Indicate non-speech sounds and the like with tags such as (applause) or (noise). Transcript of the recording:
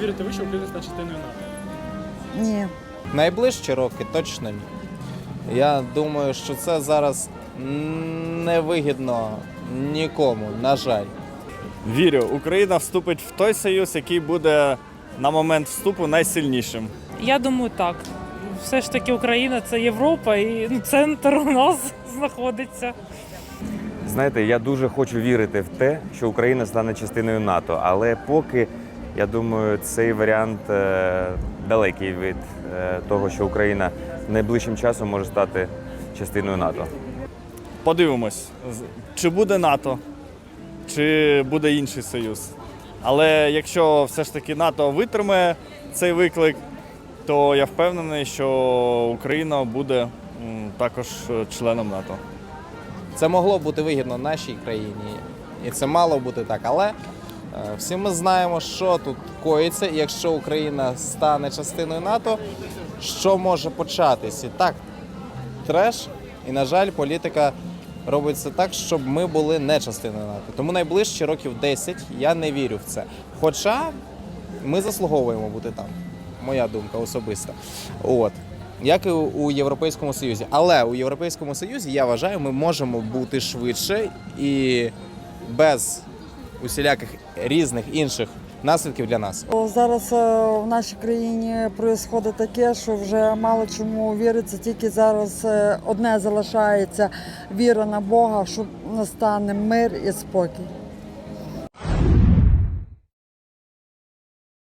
Вірите ви, що Україна стане частиною НАТО? Ні. Найближчі роки точно ні. Я думаю, що це зараз невигідно нікому, на жаль. Вірю, Україна вступить в той союз, який буде на момент вступу найсильнішим. Я думаю, так. Все ж таки Україна це Європа і ну, центр у нас (laughs) знаходиться. Знаєте, я дуже хочу вірити в те, що Україна стане частиною НАТО, але поки я думаю, цей варіант е, далекий від е, того, що Україна найближчим часом може стати частиною НАТО. Подивимось, чи буде НАТО, чи буде інший союз. Але якщо все ж таки НАТО витримає цей виклик, то я впевнений, що Україна буде також членом НАТО. Це могло бути вигідно нашій країні, і це мало бути так. Але всі ми знаємо, що тут коїться, якщо Україна стане частиною НАТО, що може початись? І так, треш, і, на жаль, політика робиться так, щоб ми були не частиною НАТО. Тому найближчі років 10 я не вірю в це. Хоча ми заслуговуємо бути там. Моя думка особиста. От. Як і у Європейському Союзі. Але у Європейському Союзі, я вважаю, ми можемо бути швидше і без усіляких різних інших наслідків для нас. Зараз е, в нашій країні відбувається таке, що вже мало чому віриться, тільки зараз е, одне залишається віра на Бога, що настане мир і спокій.